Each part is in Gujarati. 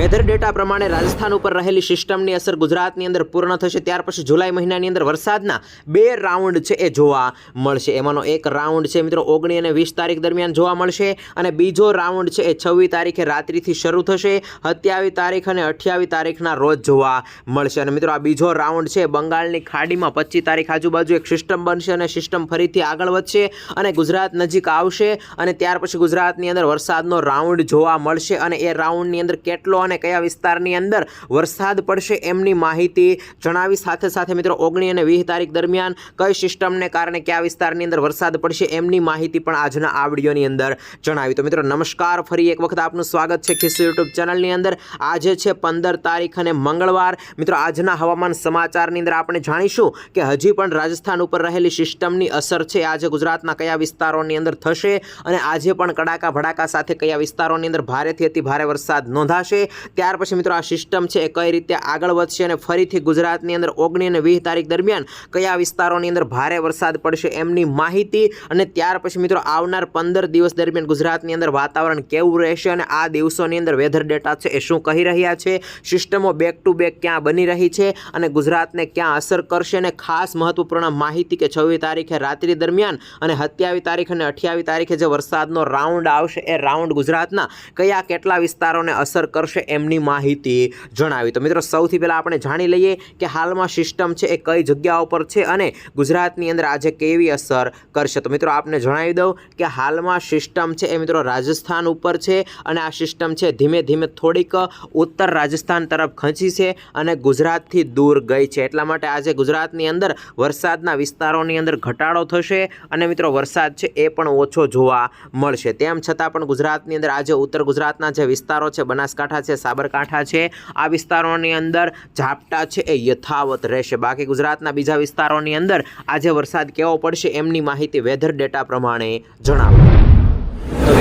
વેધર ડેટા પ્રમાણે રાજસ્થાન ઉપર રહેલી સિસ્ટમની અસર ગુજરાતની અંદર પૂર્ણ થશે. ત્યાર પછી જુલાઈ મહિનાની અંદર વરસાદના બે રાઉન્ડ છે એ જોવા મળશે. એમાંનો એક રાઉન્ડ છે મિત્રો ઓગણીસ અને વીસ તારીખ દરમિયાન જોવા મળશે અને બીજો રાઉન્ડ છે એ છવ્વીસ તારીખે રાત્રિથી શરૂ થશે. સત્યાવીસ તારીખ અને અઠ્યાવીસ તારીખના રોજ જોવા મળશે. અને મિત્રો આ બીજો રાઉન્ડ છે બંગાળની ખાડીમાં પચીસ તારીખ આજુબાજુ એક સિસ્ટમ બનશે અને સિસ્ટમ ફરીથી આગળ વધશે અને ગુજરાત નજીક આવશે અને ત્યાર પછી ગુજરાતની અંદર વરસાદનો રાઉન્ડ જોવા મળશે અને એ રાઉન્ડની અંદર કેટલો અને કયા વિસ્તારની અંદર વરસાદ પડશે એમની માહિતી જણાવી સાથે સાથે મિત્રો ઓગણી અને વીસ તારીખ દરમિયાન કઈ સિસ્ટમને કારણે કયા વિસ્તારની અંદર વરસાદ પડશે એમની માહિતી પણ આજના આ વિડીયોની અંદર જણાવી. તો મિત્રો નમસ્કાર, ફરી એક વખત આપનું સ્વાગત છે ખિસ્સુ યુટ્યુબ ચેનલની અંદર. આજે છે પંદર તારીખ અને મંગળવાર. મિત્રો આજના હવામાન સમાચારની અંદર આપણે જાણીશું કે હજી પણ રાજસ્થાન ઉપર રહેલી સિસ્ટમની અસર છે. આજે ગુજરાતના કયા વિસ્તારોની અંદર થશે અને આજે પણ કડાકા ભડાકા સાથે કયા વિસ્તારોની અંદર ભારેથી અતિ ભારે વરસાદ નોંધાશે. ત્યાર પછી મિત્રો આ સિસ્ટમ છે એ કઈ રીતે આગળ વધશે અને ફરીથી ગુજરાતની અંદર ઓગણી અને વીસ તારીખ દરમિયાન કયા વિસ્તારોની અંદર ભારે વરસાદ પડશે એમની માહિતી અને ત્યાર પછી મિત્રો આવનાર પંદર દિવસ દરમિયાન ગુજરાતની અંદર વાતાવરણ કેવું રહેશે અને આ દિવસોની અંદર વેધર ડેટા છે એ શું કહી રહ્યા છે, સિસ્ટમો બેક ટુ બેક ક્યાં બની રહી છે અને ગુજરાતને ક્યાં અસર કરશે અને ખાસ મહત્વપૂર્ણ માહિતી કે છવ્વીસ તારીખે રાત્રિ દરમિયાન અને સત્યાવીસ તારીખ અને અઠ્યાવીસ તારીખે જે વરસાદનો રાઉન્ડ આવશે, એ રાઉન્ડ ગુજરાતના કયા કેટલા વિસ્તારોને અસર કરશે એમની માહિતી જણાવી. તો મિત્રો, સૌથી પહેલાં આપણે જાણી લઈએ કે હાલમાં સિસ્ટમ છે એ કઈ જગ્યાઓ પર છે અને ગુજરાતની અંદર આજે કેવી અસર કરશે. તો મિત્રો, આપને જણાવી દઉં કે હાલમાં સિસ્ટમ છે એ મિત્રો રાજસ્થાન ઉપર છે અને આ સિસ્ટમ છે ધીમે ધીમે થોડીક ઉત્તર રાજસ્થાન તરફ ખંચી છે અને ગુજરાતથી દૂર ગઈ છે. એટલા માટે આજે ગુજરાતની અંદર વરસાદના વિસ્તારોની અંદર ઘટાડો થશે અને મિત્રો, વરસાદ છે એ પણ ઓછો જોવા મળશે. તેમ છતાં પણ ગુજરાતની અંદર આજે ઉત્તર ગુજરાતના જે વિસ્તારો છે, બનાસકાંઠા છે સાબરકાંઠા છે. આ વિસ્તારોની અંદર ઝાપટા છે એ યથાવત રહેશે. બાકી ગુજરાતના બીજા વિસ્તારોની અંદર આજે વરસાદ કેવો પડશે એમની માહિતી વેધર ડેટા પ્રમાણે જણાવો.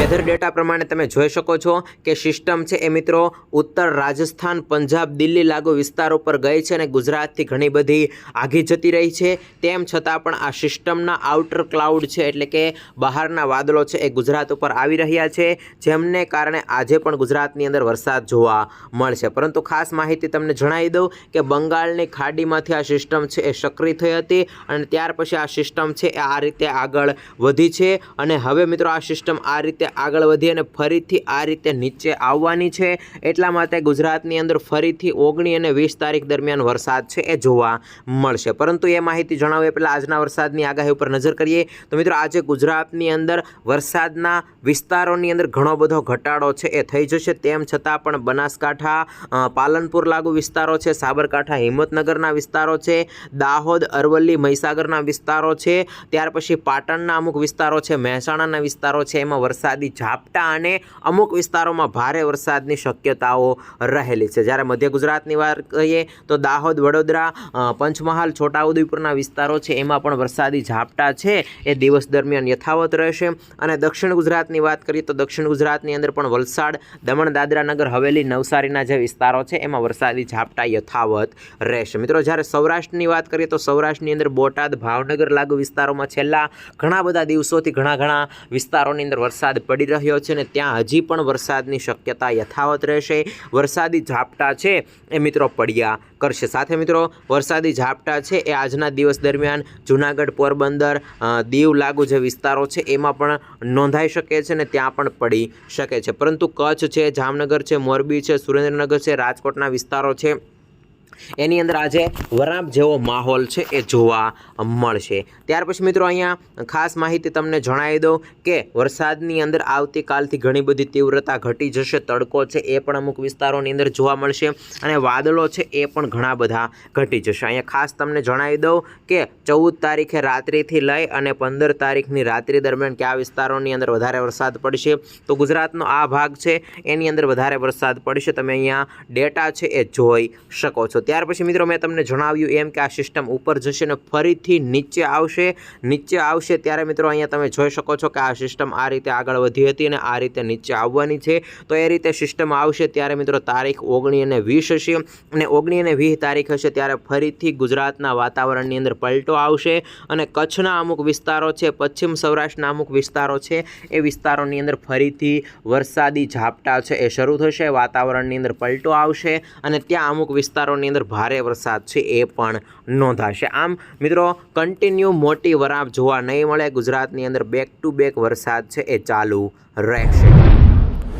વેધર ડેટા પ્રમાણે તમે જોઈ શકો છો કે સિસ્ટમ છે એ મિત્રો ઉત્તર રાજસ્થાન, પંજાબ, દિલ્હી લાગુ વિસ્તારો ઉપર ગઈ છે અને ગુજરાતથી ઘણી બધી આઘી જતી રહી છે. તેમ છતાં પણ આ સિસ્ટમના આઉટર ક્લાઉડ છે એટલે કે બહારના વાદળો છે એ ગુજરાત ઉપર આવી રહ્યા છે, જેમને કારણે આજે પણ ગુજરાતની અંદર વરસાદ જોવા મળશે. પરંતુ ખાસ માહિતી તમને જણાવી દઉં કે બંગાળની ખાડીમાંથી આ સિસ્ટમ છે એ સક્રિય થઈ હતી અને ત્યાર પછી આ સિસ્ટમ છે એ આ રીતે આગળ વધી છે અને હવે મિત્રો આ સિસ્ટમ આ રીતે આગળ વધી અને ફરીથી આ રીતે નીચે આવવાની છે. એટલા માટે ગુજરાતની અંદર ફરીથી ઓગણી અને વીસ તારીખ દરમિયાન વરસાદ છે એ જોવા મળશે. પરંતુ એ માહિતી જણાવીએ પહેલાં આજના વરસાદની આગાહી ઉપર નજર કરીએ તો મિત્રો આજે ગુજરાતની અંદર વરસાદના વિસ્તારોની અંદર ઘણો બધો ઘટાડો છે એ થઈ જશે. તેમ છતાં પણ બનાસકાંઠા પાલનપુર લાગુ વિસ્તારો છે, સાબરકાંઠા, હિંમતનગરના વિસ્તારો છે, દાહોદ, અરવલ્લી, મહીસાગરના વિસ્તારો છે, ત્યાર પછી પાટણના અમુક વિસ્તારો છે, મહેસાણાના વિસ્તારો છે, એમાં વરસાદી ઝાપટા અને અમુક વિસ્તારોમાં ભારે વરસાદની શક્યતાઓ રહેલી છે. જ્યારે મધ્ય ગુજરાતની વાત કરીએ તો દાહોદ, વડોદરા પંચમહાલ, છોટાઉદેપુરના વિસ્તારો છે, એમાં પણ વરસાદી ઝાપટા છે. એ દિવસ દરમિયાન યથાવત રહેશે. અને દક્ષિણ ગુજરાતની વાત કરીએ તો દક્ષિણ ગુજરાતની અંદર પણ વલસાડ, દમણ દાદરા નગર હવેલી, નવસારીના જે વિસ્તારો છે, એમાં વરસાદી ઝાપટા યથાવત રહેશે. મિત્રો, જ્યારે સૌરાષ્ટ્રની વાત કરીએ તો સૌરાષ્ટ્રની અંદર બોટાદ, ભાવનગર લાગુ વિસ્તારોમાં છેલ્લા ઘણા બધા દિવસોથી ઘણા ઘણા વિસ્તારોની અંદર વરસાદ પડી રહ્યો છે ને ત્યાં હજી પણ વરસાદની શક્યતા યથાવત રહેશે. વરસાદી ઝાપટા છે એ મિત્રો પડ્યા કરશે. સાથે મિત્રો, વરસાદી ઝાપટા છે એ આજના દિવસ દરમિયાન જુનાગઢ પોરબંદર દીવ લાગુ જે વિસ્તારો છે એમાં પણ નોંધાઈ શકે છે ને ત્યાં પણ પડી શકે છે. પરંતુ કચ્છ છે, જામનગર છે, મોરબી છે, સુરેન્દ્રનગર છે, રાજકોટના વિસ્તારો છે એની અંદર આજે વરાપ જેવો માહોલ છે એ જોવા મળશે. ત્યાર પછી મિત્રો અહીંયા ખાસ માહિતી તમને જણાવી દઉં કે વરસાદની અંદર આવતીકાલથી ઘણી બધી તીવ્રતા ઘટી જશે, તડકો છે એ પણ અમુક વિસ્તારોની અંદર જોવા મળશે અને વાદળો છે એ પણ ઘણા બધા ઘટી જશે. અહીંયા ખાસ તમને જણાવી દઉં કે ચૌદ તારીખે રાત્રિથી લઈ અને પંદર તારીખની રાત્રિ દરમિયાન કયા વિસ્તારોની અંદર વધારે વરસાદ પડશે તો ગુજરાતનો આ ભાગ છે એની અંદર વધારે વરસાદ પડશે. તમે અહીંયા ડેટા છે એ જોઈ શકો છો. ત્યાર પછી મિત્રો મેં તમને જણાવ્યું એમ કે આ સિસ્ટમ ઉપર જશે ને ફરીથી નીચે આવશે. નીચે આવશે ત્યારે મિત્રો અહીંયા તમે જોઈ શકો છો કે આ સિસ્ટમ આ રીતે આગળ વધી હતી અને આ રીતે નીચે આવવાની છે. તો એ રીતે સિસ્ટમ આવશે ત્યારે મિત્રો તારીખ ઓગણી અને વીસ હશે અને ઓગણી અને વીસ તારીખ હશે ત્યારે ફરીથી ગુજરાતના વાતાવરણની અંદર પલટો આવશે અને કચ્છના અમુક વિસ્તારો છે, પશ્ચિમ સૌરાષ્ટ્રના અમુક વિસ્તારો છે, એ વિસ્તારોની અંદર ફરીથી વરસાદી ઝાપટા છે એ શરૂ થશે, વાતાવરણની અંદર પલટો આવશે અને ત્યાં અમુક વિસ્તારોની અંદર ભારે વરસાદ છે એ પણ નોંધાશે. આમ મિત્રો કન્ટિન્યુ મોટી વરાપ જોવા નહીં મળે. ગુજરાતની અંદર બેક ટુ બેક વરસાદ છે એ ચાલુ રહેશે.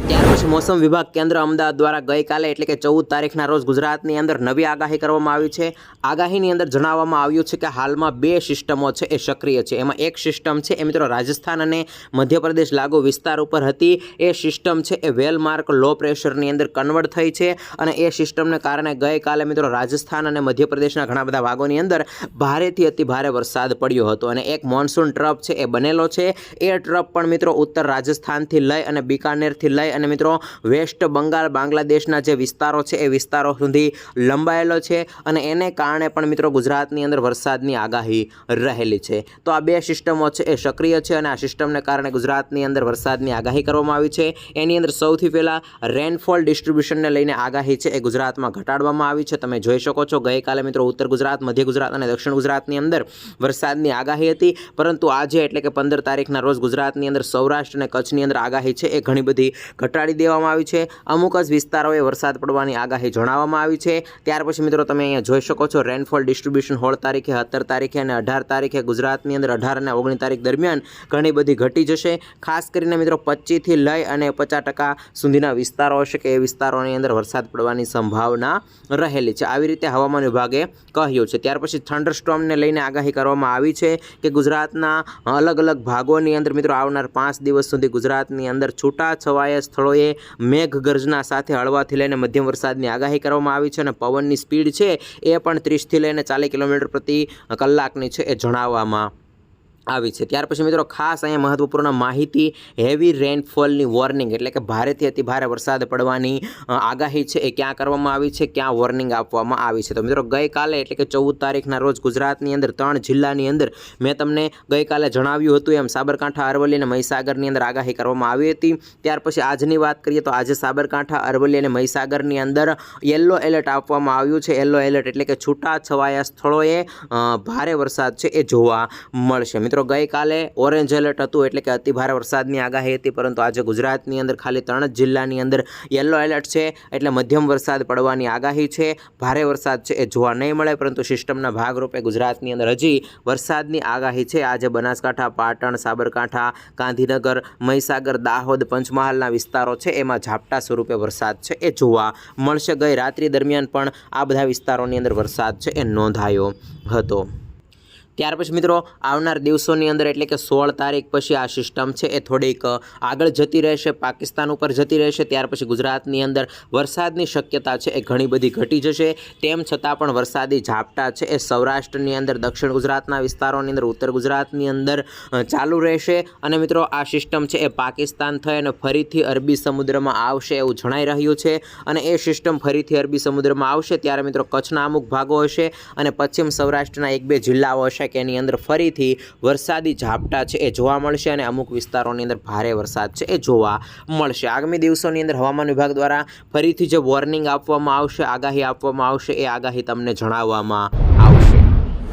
ત્યાર પછી મોસમ વિભાગ કેન્દ્ર અમદાવાદ દ્વારા ગઈકાલે એટલે કે ચૌદ તારીખના રોજ ગુજરાતની અંદર નવી આગાહી કરવામાં આવી છે. આગાહીની અંદર જણાવવામાં આવ્યું છે કે હાલમાં બે સિસ્ટમો છે એ સક્રિય છે. એમાં એક સિસ્ટમ છે એ મિત્રો રાજસ્થાન અને મધ્યપ્રદેશ લાગુ વિસ્તાર ઉપર હતી. એ સિસ્ટમ છે એ વેલમાર્ક લો પ્રેશરની અંદર કન્વર્ટ થઈ છે અને એ સિસ્ટમને કારણે ગઈકાલે મિત્રો રાજસ્થાન અને મધ્યપ્રદેશના ઘણા બધા ભાગોની અંદર ભારેથી અતિ ભારે વરસાદ પડ્યો હતો અને એક મોન્સૂન ટ્રપ છે એ બનેલો છે. એ ટ્રપ પણ મિત્રો ઉત્તર રાજસ્થાનથી લઈ અને બિકાનેરથી લઈ અને મિત્રો વેસ્ટ બંગાળ, બાંગ્લાદેશના જે વિસ્તારો છે, એ વિસ્તારો સુધી લંબાયેલો છે અને એને કારણે પણ મિત્રો ગુજરાતની અંદર વરસાદની આગાહી રહેલી છે. તો આ બે સિસ્ટમો છે, એ સક્રિય છે અને આ સિસ્ટમને કારણે ગુજરાતની અંદર વરસાદની આગાહી કરવામાં આવી છે. એની અંદર સૌથી પહેલાં રેનફોલ ડિસ્ટ્રીબ્યુશનને લઈને આગાહી છે, એ ગુજરાતમાં ઘટાડવામાં આવી છે. તમે જોઈ શકો છો, ગઈકાલે મિત્રો ઉત્તર ગુજરાત, મધ્ય ગુજરાત અને દક્ષિણ ગુજરાતની અંદર વરસાદની આગાહી હતી. પરંતુ આજે એટલે કે પંદર તારીખના રોજ ગુજરાતની અંદર સૌરાષ્ટ્ર અને કચ્છની અંદર આગાહી છે, એ ઘણી બધી ઘટાડી દેવામાં આવી છે. અમુક જ વિસ્તારોએ વરસાદ પડવાની આગાહી જણાવવામાં આવી છે. ત્યાર પછી મિત્રો તમે અહીંયા જોઈ શકો છો રેનફોલ ડિસ્ટ્રીબ્યુશન હોળ તારીખે, સત્તર તારીખે અને અઢાર તારીખે ગુજરાતની અંદર અઢાર અને ઓગણીસ તારીખ દરમિયાન ઘણી બધી ઘટી જશે. ખાસ કરીને મિત્રો પચીસથી લઈ અને પચાસ ટકા સુધીના વિસ્તારો હશે કે એ વિસ્તારોની અંદર વરસાદ પડવાની સંભાવના રહેલી છે. આવી રીતે હવામાન વિભાગે કહ્યું છે. ત્યાર પછી થંડરસ્ટોમને લઈને આગાહી કરવામાં આવી છે કે ગુજરાતના અલગ અલગ ભાગોની અંદર મિત્રો આવનાર પાંચ દિવસ સુધી ગુજરાતની અંદર છૂટા છવાયા સ્થળોએ મેઘગર્જના સાથે હળવાથી લઈને મધ્યમ વરસાદની આગાહી કરવામાં આવી છે અને પવનની સ્પીડ છે એ પણ ત્રીસથી લઈને ચાલીસ કિલોમીટર પ્રતિ કલાકની છે એ જણાવવામાં આવી છે. ત્યાર પછી મિત્રો ખાસ અહીંયા મહત્વપૂર્ણ માહિતી હેવી રેનફોલની વોર્નિંગ એટલે કે ભારેથી અતિ ભારે વરસાદ પડવાની આગાહી છે એ ક્યાં કરવામાં આવી છે, ક્યાં વોર્નિંગ આપવામાં આવી છે. તો મિત્રો ગઈકાલે એટલે કે ચૌદ તારીખના રોજ ગુજરાતની અંદર ત્રણ જિલ્લાની અંદર મેં તમને ગઈકાલે જણાવ્યું હતું એમ, સાબરકાંઠા, અરવલ્લી અને મહીસાગરની અંદર આગાહી કરવામાં આવી હતી. ત્યાર પછી આજની વાત કરીએ તો આજે સાબરકાંઠા, અરવલ્લી અને મહીસાગરની અંદર યલો એલર્ટ આપવામાં આવ્યું છે. યલો એલર્ટ એટલે કે છૂટા છવાયા સ્થળોએ ભારે વરસાદ છે એ જોવા મળશે. મિત્રો, ગઈકાલે ઓરેન્જ એલર્ટ હતું એટલે કે અતિ ભારે વરસાદની આગાહી હતી, પરંતુ આજે ગુજરાતની અંદર ખાલી ત્રણ જ જિલ્લાની અંદર યલો એલર્ટ છે, એટલે મધ્યમ વરસાદ પડવાની આગાહી છે. ભારે વરસાદ છે એ જોવા નહીં મળે, પરંતુ સિસ્ટમના ભાગરૂપે ગુજરાતની અંદર હજી વરસાદની આગાહી છે. આજે બનાસકાંઠા, પાટણ, સાબરકાંઠા, ગાંધીનગર, મહીસાગર, દાહોદ, પંચમહાલના વિસ્તારો છે, એમાં ઝાપટા સ્વરૂપે વરસાદ છે એ જોવા મળશે. ગઈ રાત્રિ દરમિયાન પણ આ બધા વિસ્તારોની અંદર વરસાદ છે એ નોંધાયો હતો. ત્યાર પછી મિત્રો, આવનાર દિવસોની અંદર એટલે કે સોળ તારીખ પછી આ સિસ્ટમ છે, એ થોડીક આગળ જતી રહેશે, પાકિસ્તાન ઉપર જતી રહેશે, ત્યાર પછી ગુજરાતની અંદર વરસાદની શક્યતા છે એ ઘણી બધી ઘટી જશે. તેમ છતાં પણ વરસાદી ઝાપટા છે એ સૌરાષ્ટ્રની અંદર, દક્ષિણ ગુજરાતના વિસ્તારોની અંદર, ઉત્તર ગુજરાતની અંદર ચાલુ રહેશે. અને મિત્રો, આ સિસ્ટમ છે એ પાકિસ્તાન થઈ અને ફરીથી અરબી સમુદ્રમાં આવશે એવું જણાઈ રહ્યું છે. અને એ સિસ્ટમ ફરીથી અરબી સમુદ્રમાં આવશે, ત્યારે મિત્રો કચ્છના અમુક ભાગો હશે અને પશ્ચિમ સૌરાષ્ટ્રના એક બે જિલ્લાઓ હશે. કે એની અંદર ફરીથી વરસાદી ઝાપટા છે એ જોવા મળશે અને અમુક વિસ્તારોની અંદર ભારે વરસાદ છે એ જોવા મળશે. આગામી દિવસોની અંદર હવામાન વિભાગ દ્વારા ફરીથી જે વોર્નિંગ આપવામાં આવશે, આગાહી આપવામાં આવશે એ આગાહી તમને જણાવવામાં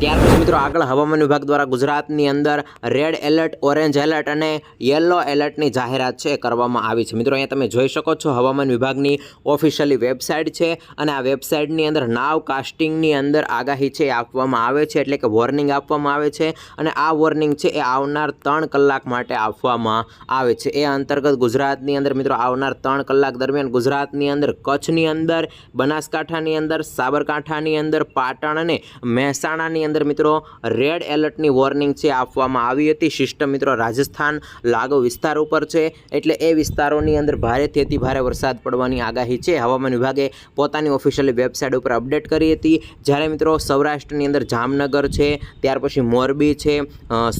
ત્યાર પછી મિત્રો આગળ હવામાન વિભાગ દ્વારા ગુજરાતની અંદર રેડ એલર્ટ ઓરેન્જ એલર્ટ અને યલો એલર્ટની જાહેરાત છે કરવામાં આવી છે. મિત્રો અહીંયા તમે જોઈ શકો છો હવામાન વિભાગની ઓફિશિયલી વેબસાઇટ છે અને આ વેબસાઇટની અંદર નાવ કાસ્ટિંગની અંદર આગાહી છે આપવામાં આવે છે એટલે કે વોર્નિંગ આપવામાં આવે છે અને આ વોર્નિંગ છે એ આવનાર ત્રણ કલાક માટે આપવામાં આવે છે. એ અંતર્ગત ગુજરાતની અંદર મિત્રો આવનાર ત્રણ કલાક દરમિયાન ગુજરાતની અંદર કચ્છની અંદર, બનાસકાંઠાની અંદર, સાબરકાંઠાની અંદર, પાટણ અને મહેસાણાની અંદર મિત્રો રેડ એલર્ટની વોર્નિંગ છે આપવામાં આવી હતી. સિસ્ટમ મિત્રો રાજસ્થાન લાગુ વિસ્તાર ઉપર છે. એટલે એ વિસ્તારોની અંદર ભારેથી અતિ ભારે વરસાદ પડવાની આગાહી છે. હવામાન વિભાગે પોતાની ઓફિશિયલી વેબસાઇટ ઉપર અપડેટ કરી હતી. જ્યારે મિત્રો સૌરાષ્ટ્રની અંદર જામનગર છે, ત્યાર પછી મોરબી છે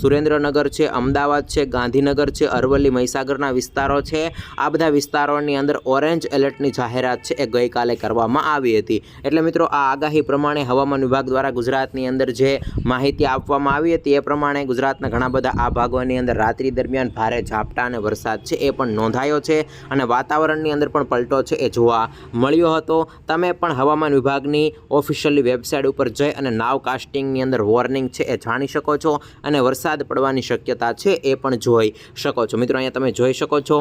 સુરેન્દ્રનગર છે, અમદાવાદ છે, ગાંધીનગર છે, અરવલ્લી, મહીસાગરના વિસ્તારો છે. આ બધા વિસ્તારોની અંદર ઓરેન્જ એલર્ટની જાહેરાત છે એ ગઈકાલે કરવામાં આવી હતી. એટલે મિત્રો આ આગાહી પ્રમાણે હવામાન વિભાગ દ્વારા ગુજરાતની અંદર જે માહિતી આપવામાં આવી હતી એ પ્રમાણે ગુજરાતના ઘણા બધા આ ભાગોની અંદર રાત્રિ દરમિયાન ભારે ઝાપટા અને વરસાદ છે એ પણ નોંધાયો છે અને વાતાવરણની અંદર પણ પલટો છે એ જોવા મળ્યો હતો. તમે પણ હવામાન વિભાગની ઓફિશિયલી વેબસાઇટ ઉપર જઈ અને નાવ કાસ્ટિંગની અંદર વોર્નિંગ છે એ જાણી શકો છો અને વરસાદ પડવાની શક્યતા છે એ પણ જોઈ શકો છો. મિત્રો, અહીંયા તમે જોઈ શકો છો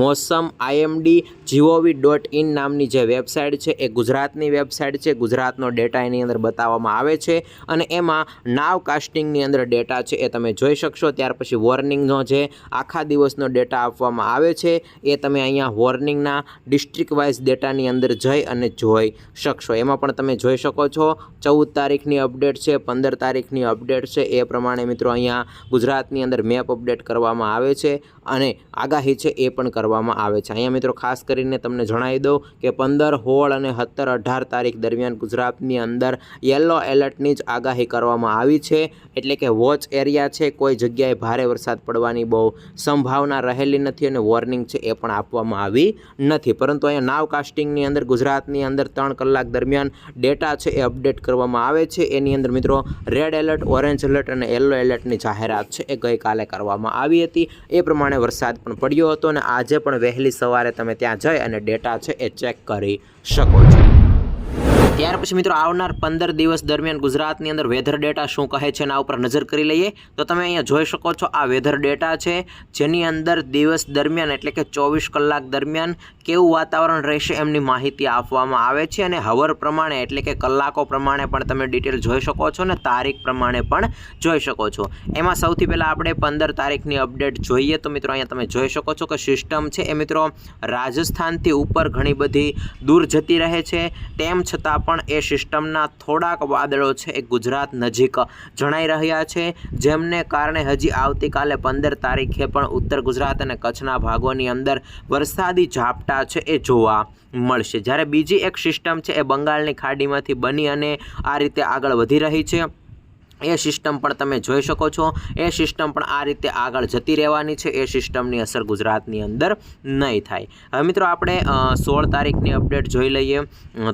મોસમ આઈએમડી જીઓવી ડોટ ઇન નામની જે વેબસાઇટ છે એ ગુજરાતની વેબસાઇટ છે. ગુજરાતનો ડેટા એની અંદર બતાવવામાં આવે છે અને એમાં નાવ કાસ્ટિંગની અંદર ડેટા છે એ તમે જોઈ શકશો. ત્યાર પછી વોર્નિંગનો જે આખા દિવસનો ડેટા આપવામાં આવે છે, એ તમે અહીંયા વોર્નિંગના ડિસ્ટ્રિક્ટ વાઇઝ ડેટાની અંદર જઈ અને જોઈ શકશો. એમાં પણ તમે જોઈ શકો છો, ચૌદ તારીખની અપડેટ છે, પંદર તારીખની અપડેટ છે. એ પ્રમાણે મિત્રો અહીંયા ગુજરાતની અંદર મેપ અપડેટ કરવામાં આવે છે અને આગાહી છે એ પણ કરવામાં આવે છે. અહીંયા મિત્રો ખાસ કરીને તમને જણાવી દઉં કે પંદર હોળ અને સત્તર, અઢાર તારીખ દરમિયાન ગુજરાતની અંદર યલો એલર્ટની જ આગાહી કરવામાં આવી છે. એટલે કે વોચ એરિયા છે. કોઈ જગ્યાએ ભારે વરસાદ પડવાની બહુ સંભાવના રહેલી નથી અને વોર્નિંગ છે એ પણ આપવામાં આવી નથી. પરંતુ અહીંયા નાવ કાસ્ટિંગની અંદર, ગુજરાતની અંદર ત્રણ કલાક દરમિયાન ડેટા છે એ અપડેટ કરવામાં આવે છે. એની અંદર મિત્રો રેડ એલર્ટ ઓરેન્જ એલર્ટ અને યલો એલર્ટની જાહેરાત છે એ ગઈકાલે કરવામાં આવી હતી. એ પ્રમાણે વરસાદ પણ પડ્યો હતો અને આજે પણ વહેલી સવારે તમે ત્યાં જઈ અને ડેટા છે એ ચેક કરી શકો છો. ત્યાર પછી મિત્રો આવનાર પંદર દિવસ દરમિયાન ગુજરાતની અંદર વેધર ડેટા શું કહે છે એના ઉપર નજર કરી લઈએ. તો તમે અહીંયા જોઈ શકો છો આ વેધર ડેટા છે, જેની અંદર દિવસ દરમિયાન એટલે કે ચોવીસ કલાક દરમિયાન કેવું વાતાવરણ રહેશે એમની માહિતી આપવામાં આવે છે અને હવર પ્રમાણે એટલે કે કલાકો પ્રમાણે પણ તમે ડિટેલ જોઈ શકો છો અને તારીખ પ્રમાણે પણ જોઈ શકો છો. એમાં સૌથી પહેલાં આપણે પંદર તારીખની અપડેટ જોઈએ તો મિત્રો અહીંયા તમે જોઈ શકો છો કે સિસ્ટમ છે એ મિત્રો રાજસ્થાનથી ઉપર ઘણી બધી દૂર જતી રહે છે. તેમ છતાં પણ એ સિસ્ટમના થોડાક વાદળો છે એ ગુજરાત નજીક જણાઈ રહ્યા છે. જેમને કારણે હજી આવતીકાલે પંદર તારીખે પણ ઉત્તર ગુજરાત અને કચ્છના ભાગોની અંદર વરસાદી ઝાપટા છે એ જોવા મળશે. જ્યારે બીજી એક સિસ્ટમ છે એ બંગાળની ખાડીમાંથી બની અને આ રીતે આગળ વધી રહી છે. એ સિસ્ટમ પણ તમે જોઈ શકો છો. એ સિસ્ટમ પણ આ રીતે આગળ જતી રહેવાની છે. એ સિસ્ટમની અસર ગુજરાતની અંદર નહીં થાય. હવે મિત્રો આપણે સોળ તારીખની અપડેટ જોઈ લઈએ.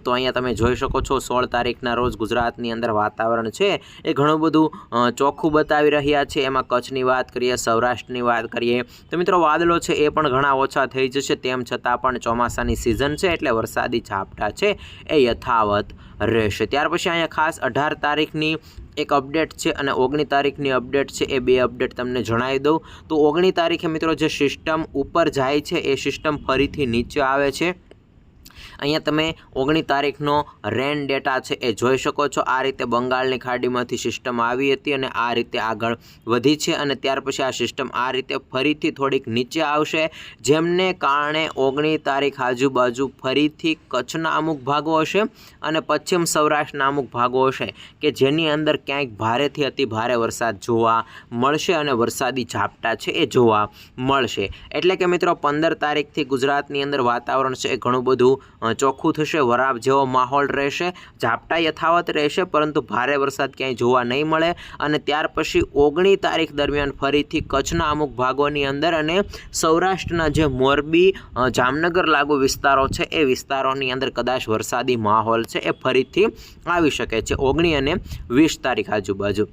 તો અહીંયા તમે જોઈ શકો છો સોળ તારીખના રોજ ગુજરાતની અંદર વાતાવરણ છે. એ ઘણું બધું ચોખ્ખું બતાવી રહ્યા છે. એમાં કચ્છની વાત કરીએ, સૌરાષ્ટ્રની વાત કરીએ. તો મિત્રો વાદળો છે એ પણ ઘણા ઓછા થઈ જશે. તેમ છતાં પણ ચોમાસાની સિઝન છે એટલે વરસાદી ઝાપટા છે એ યથાવત રહેશે. ત્યાર પછી અહીંયા ખાસ અઢાર તારીખની એક અપડેટ છે અને ઓગણી તારીખની અપડેટ છે, એ બે અપડેટ તમને જણાવી દઉં. તો ઓગણી તારીખે મિત્રો જે સિસ્ટમ ઉપર જાય છે, એ સિસ્ટમ ફરીથી નીચે આવે છે. અહીંયા તમે ઓગણી તારીખનો રેન ડેટા છે એ જોઈ શકો છો. આ રીતે બંગાળની ખાડીમાંથી સિસ્ટમ આવી હતી અને આ રીતે આગળ વધી છે અને ત્યાર પછી આ સિસ્ટમ આ રીતે ફરીથી થોડીક નીચે આવશે, જેમને કારણે ઓગણી તારીખ આજુબાજુ ફરીથી કચ્છના અમુક ભાગો હશે અને પશ્ચિમ સૌરાષ્ટ્રના અમુક ભાગો હશે કે જેની અંદર ક્યાંક ભારેથી અતિ ભારે વરસાદ જોવા મળશે અને વરસાદી ઝાપટા છે એ જોવા મળશે. એટલે કે મિત્રો, પંદર તારીખથી ગુજરાતની અંદર વાતાવરણ છે એ ઘણું બધું ચોખ્ખું થશે વરાપ જેવો માહોલ રહેશે, ઝાપટા યથાવત રહેશે, પરંતુ ભારે વરસાદ ક્યાંય જોવા નહીં મળે અને ત્યાર પછી ઓગણી તારીખ દરમિયાન ફરીથી કચ્છના અમુક ભાગોની અંદર અને સૌરાષ્ટ્રના જે મોરબી જામનગર લાગુ વિસ્તારો છે, એ વિસ્તારોની અંદર કદાચ વરસાદી માહોલ છે, એ ફરીથી આવી શકે છે, ઓગણી અને વીસ તારીખ આજુબાજુ.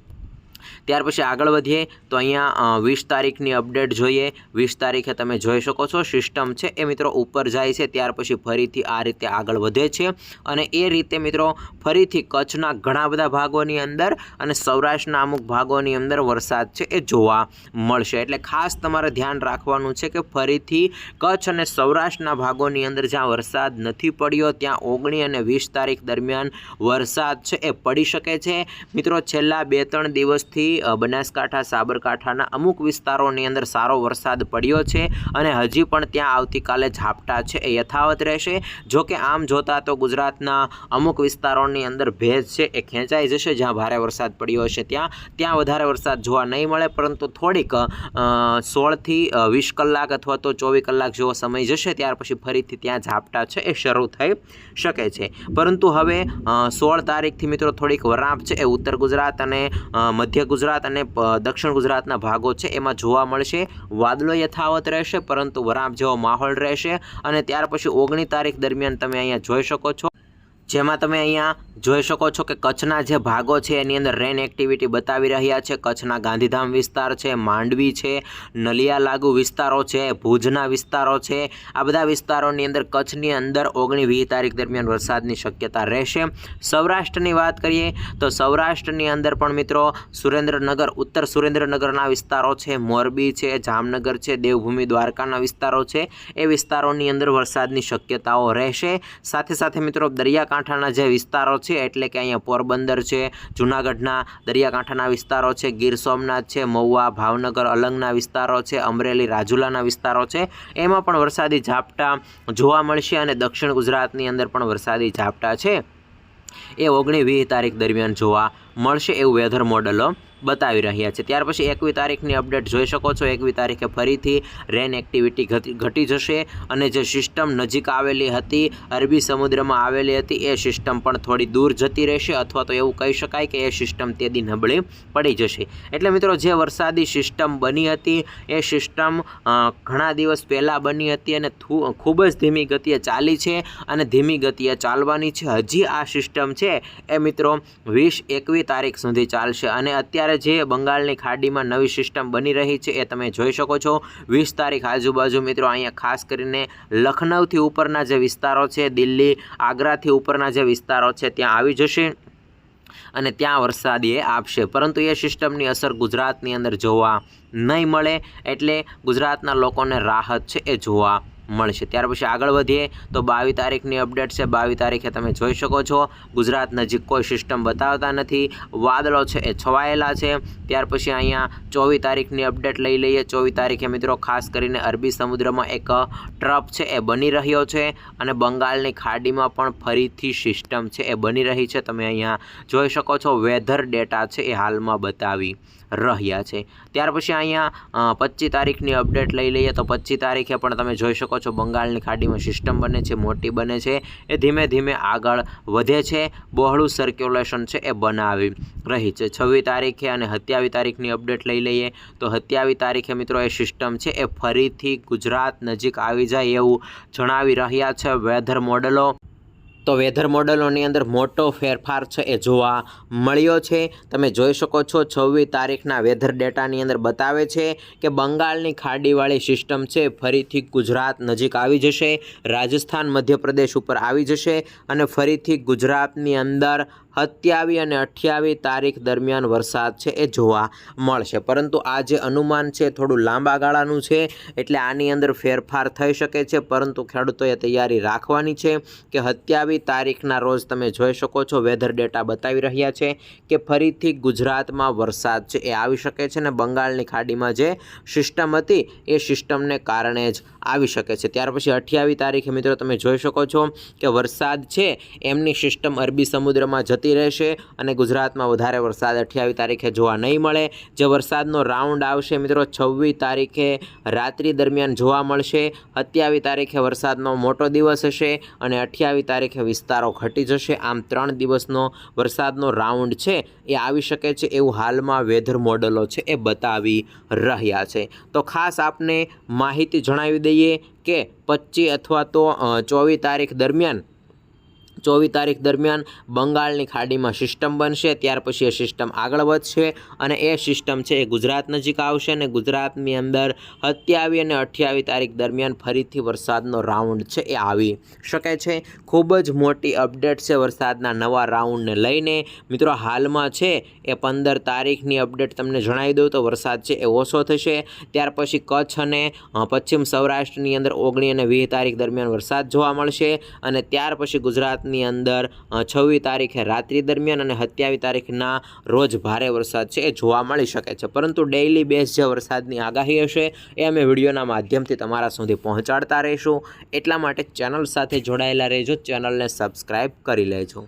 ત્યાર પછી આગળ વધીએ તો અહીંયા વીસ તારીખની અપડેટ જોઈએ. વીસ તારીખે તમે જોઈ શકો છો સિસ્ટમ છે એ મિત્રો ઉપર જાય છે. ત્યાર પછી ફરીથી આ રીતે આગળ વધે છે. અને એ રીતે મિત્રો ફરીથી કચ્છના ઘણા બધા ભાગોની અંદર અને સૌરાષ્ટ્રના અમુક ભાગોની અંદર વરસાદ છે એ જોવા મળશે. એટલે ખાસ તમારે ધ્યાન રાખવાનું છે કે ફરીથી કચ્છ અને સૌરાષ્ટ્રના ભાગોની અંદર જ્યાં વરસાદ નથી પડ્યો, ત્યાં ઓગણી અને વીસ તારીખ દરમિયાન વરસાદ છે એ પડી શકે છે. મિત્રો છેલ્લા બે ત્રણ દિવસથી અ, બનાસકાંઠા સાબરકાંઠાના અમુક વિસ્તારોની અંદર સારો વરસાદ પડ્યો છે અને હજી પણ ત્યાં આવતીકાલે ઝાપટા છે એ યથાવત રહેશે. જો કે આમ જોતાં તો ગુજરાતના અમુક વિસ્તારોની અંદર ભેજ છે એ ખેંચાઈ જશે જ્યાં ભારે વરસાદ પડ્યો હશે ત્યાં. ત્યાં વધારે વરસાદ જોવા નહીં મળે પરંતુ થોડીક સોળથી વીસ કલાક અથવા તો ચોવીસ કલાક જેવો સમય જશે ત્યાર પછી ફરીથી ત્યાં ઝાપટા છે એ શરૂ થઈ શકે છે. પરંતુ હવે સોળ તારીખથી મિત્રો થોડીક વરાપ છે એ ઉત્તર ગુજરાત અને અ, ગુજરાત અને દક્ષિણ ગુજરાતના ભાગો છે. એમાં જોવા મળશે વાદળો યથાવત રહેશે, પરંતુ વરાપ જેવો માહોલ રહેશે અને ત્યાર પછી ઓગણી તારીખ દરમિયાન તમે અહીંયા જોઈ શકો છો. જેમાં તમે અહીંયા જોઈ શકો છો કે કચ્છના જે ભાગો છે, એની અંદર રેન એક્ટિવિટી બતાવી રહ્યા છે. કચ્છના ગાંધીધામ વિસ્તાર છે, માંડવી છે, નલિયા લાગુ વિસ્તારો છે, ભુજના વિસ્તારો છે. આ બધા વિસ્તારોની અંદર કચ્છની અંદર ઓગણી વીસ તારીખ દરમિયાન વરસાદની શક્યતા રહેશે. સૌરાષ્ટ્રની વાત કરીએ તો સૌરાષ્ટ્રની અંદર પણ મિત્રો સુરેન્દ્રનગર, ઉત્તર સુરેન્દ્રનગરના વિસ્તારો છે, મોરબી છે, જામનગર છે, દેવભૂમિ દ્વારકાના વિસ્તારો છે. એ વિસ્તારોની અંદર વરસાદની શક્યતાઓ રહેશે. સાથે સાથે મિત્રો દરિયાકાંઠાના જે વિસ્તારો છે, એટલે કે અહીંયા પોરબંદર છે, જૂનાગઢના દરિયાકાંઠાના વિસ્તારો છે, ગીર સોમનાથ છે, મહુવા, ભાવનગર, અલંગના વિસ્તારો છે, અમરેલી, રાજુલાના વિસ્તારો છે. એમાં પણ વરસાદી ઝાપટા જોવા મળશે અને દક્ષિણ ગુજરાતની અંદર પણ વરસાદી ઝાપટા છે. એ ઓગણી વીસ તારીખ દરમિયાન જોવા મળશે એવું વેધર મોડલો બતાવી રહ્યા છે. ત્યાર પછી એકવી તારીખની અપડેટ જોઈ શકો છો. એકવી તારીખે ફરીથી રેન એક્ટિવિટી ઘટી જશે અને જે સિસ્ટમ નજીક આવેલી હતી, અરબી સમુદ્રમાં આવેલી હતી, એ સિસ્ટમ પણ થોડી દૂર જતી રહેશે અથવા તો એવું કહી શકાય કે એ સિસ્ટમ તેદી નબળી પડી જશે. એટલે મિત્રો, જે વરસાદી સિસ્ટમ બની હતી, એ સિસ્ટમ ઘણા દિવસ પહેલાં બની હતી અને ખૂબ જ ધીમી ગતિએ ચાલી છે અને ધીમી ગતિએ ચાલવાની છે. હજી આ સિસ્ટમ છે એ મિત્રો, વીસ એકવી તારીખ સુધી ચાલશે અને અત્યારે જે બંગાળની ખાડીમાં નવી સિસ્ટમ બની રહી છે એ તમે જોઈ શકો છો. વીસ તારીખ આજુબાજુ મિત્રો અહીંયા ખાસ કરીને લખનૌથી ઉપરના જે વિસ્તારો છે, દિલ્હી, આગ્રાથી ઉપરના જે વિસ્તારો છે, ત્યાં આવી જશે અને ત્યાં વરસાદ એ આપશે. પરંતુ એ સિસ્ટમની અસર ગુજરાતની અંદર જોવા નહીં મળે. એટલે ગુજરાતના લોકોને રાહત છે એ જોવા મળશે. ત્યાર પછી આગળ વધીએ તો બાવીસ તારીખની અપડેટ છે. બાવીસ તારીખે તમે જોઈ શકો છો, ગુજરાત નજીક કોઈ સિસ્ટમ બતાવતા નથી. વાદળો છે એ છવાયેલા છે. ત્યાર પછી અહીંયા ચોવીસ તારીખની અપડેટ લઈ લઈએ. ચોવીસ તારીખે મિત્રો ખાસ કરીને અરબી સમુદ્રમાં એક ટ્રપ છે એ બની રહ્યો છે અને બંગાળની ખાડીમાં પણ ફરીથી સિસ્ટમ છે એ બની રહી છે. તમે અહીંયા જોઈ શકો છો વેધર ડેટા છે એ હાલમાં બતાવી. રહ્યા છે. ત્યાર પછી અહીંયા પચીસ તારીખની અપડેટ લઈ લઈએ તો પચીસ તારીખે પણ તમે જોઈ શકો છો બંગાળની ખાડીમાં સિસ્ટમ બને છે, મોટી બને છે. એ ધીમે ધીમે આગળ વધે છે. બહોળું સર્ક્યુલેશન છે એ બનાવી રહી છે. છવ્વીસ તારીખે અને સત્યાવીસ તારીખની અપડેટ લઈ લઈએ તો સત્યાવીસ તારીખે મિત્રો એ સિસ્ટમ છે એ ફરીથી ગુજરાત નજીક આવી જાય એવું જણાવી રહ્યા છે વેધર મોડલો તો વેધર મોડલોની અંદર મોટો ફેરફાર છે એ જોવા મળ્યો છે. તમે જોઈ શકો છો છવ્વીસ તારીખના વેધર ડેટાની અંદર બતાવે છે કે બંગાળની ખાડીવાળી સિસ્ટમ છે, ફરીથી ગુજરાત નજીક આવી જશે, રાજસ્થાન મધ્યપ્રદેશ ઉપર આવી જશે અને ફરીથી ગુજરાતની અંદર સત્યાવીસ અને અઠ્યાવીસ તારીખ દરમિયાન વરસાદ છે એ જોવા મળશે. પરંતુ આ જે અનુમાન છે થોડું લાંબા ગાળાનું છે, એટલે આની અંદર ફેરફાર થઈ શકે છે. પરંતુ ખેડૂતોએ તૈયારી રાખવાની છે કે સત્યાવીસ તારીખના રોજ તમે જોઈ શકો છો, વેધર ડેટા બતાવી રહ્યા છે કે ફરીથી ગુજરાતમાં વરસાદ છે એ આવી શકે છે ને બંગાળની ખાડીમાં જે સિસ્ટમ હતી એ સિસ્ટમને કારણે જ આવી શકે છે. ત્યાર પછી અઠ્યાવીસ તારીખે મિત્રો તમે જોઈ શકો છો કે વરસાદ છે, એમની સિસ્ટમ અરબી સમુદ્રમાં જતી રહેશે અને ગુજરાતમાં વધારે વરસાદ અઠ્યાવીસ તારીખે જોવા નહીં મળે. જે વરસાદનો રાઉન્ડ આવશે મિત્રો, છવ્વીસ તારીખે રાત્રિ દરમિયાન જોવા મળશે. સત્યાવીસ તારીખે વરસાદનો મોટો દિવસ હશે અને અઠ્યાવીસ તારીખે વિસ્તારો ઘટી જશે. આમ ત્રણ દિવસનો વરસાદનો રાઉન્ડ છે, એ આવી શકે છે એવું હાલમાં વેધર મોડલો છે એ બતાવી રહ્યા છે. તો ખાસ આપને માહિતી જણાવી દઈએ કે પચીસ અથવા તો ચોવીસ તારીખ દરમિયાન ચોવીસ તારીખ દરમિયાન બંગાળની ખાડીમાં સિસ્ટમ બનશે, ત્યાર પછી એ સિસ્ટમ આગળ વધશે અને એ સિસ્ટમ છે એ ગુજરાત નજીક આવશે અને ગુજરાતની અંદર સત્યાવીસ અને અઠ્યાવીસ તારીખ દરમિયાન ફરીથી વરસાદનો રાઉન્ડ છે એ આવી શકે છે. ખૂબ જ મોટી અપડેટ છે વરસાદના નવા રાઉન્ડને લઈને. મિત્રો, હાલમાં છે એ પંદર તારીખની અપડેટ તમને જણાવી દઉં તો વરસાદ છે એ ઓછો થશે. ત્યાર પછી કચ્છ અને પશ્ચિમ સૌરાષ્ટ્રની અંદર ઓગણી અને વીસ તારીખ દરમિયાન વરસાદ જોવા મળશે અને ત્યાર પછી ગુજરાતની ગુજરાતની અંદર છવ્વીસ તારીખે રાત્રિ દરમિયાન અને સત્યાવીસ તારીખના રોજ ભારે વરસાદ છે, એ જોવા મળી શકે છે. પરંતુ ડેઇલી બેઝ જે વરસાદની આગાહી હશે, એ અમે વિડીયોના માધ્યમથી તમારા સુધી પહોંચાડતા રહીશું. એટલા માટે ચેનલ સાથે જોડાયેલા રહેજો ચેનલને સબસ્ક્રાઈબ કરી લેજો.